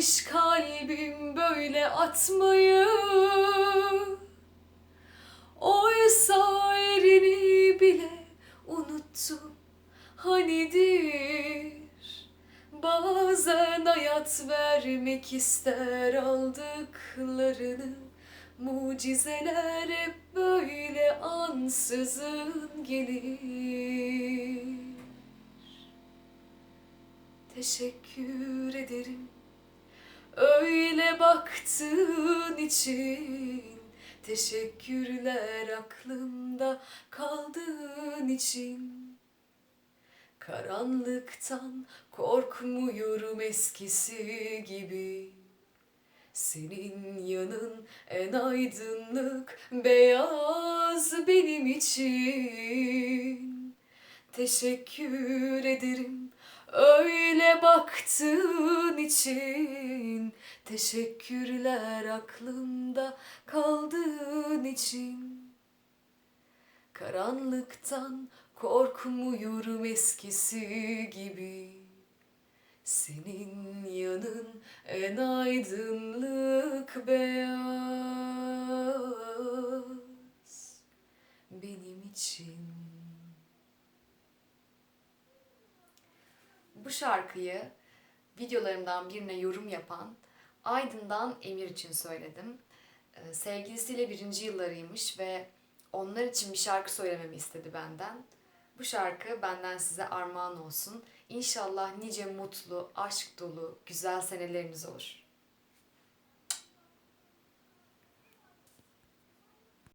özlemiş kalbim böyle atmayı. Oysa erini bile unuttum. Hanidir Bazen hayat vermek ister aldıklarını. Mucizeler hep böyle ansızın gelir. Teşekkür ederim öyle baktığın için Teşekkürler aklımda kaldığın için. Karanlıktan korkmuyorum eskisi gibi. Senin yanın en aydınlık beyaz benim için. Teşekkür ederim öyle baktığın için. Teşekkürler aklımda kaldığın için. Karanlıktan korkmuyorum eskisi gibi. Senin yanın en aydınlık beyaz benim için. Bu şarkıyı videolarımdan birine yorum yapan Aydın'dan Emir için söyledim. Ee, Sevgilisiyle birinci yıllarıymış ve onlar için bir şarkı söylememi istedi benden. Bu şarkı benden size armağan olsun. İnşallah nice mutlu, aşk dolu, güzel seneleriniz olur.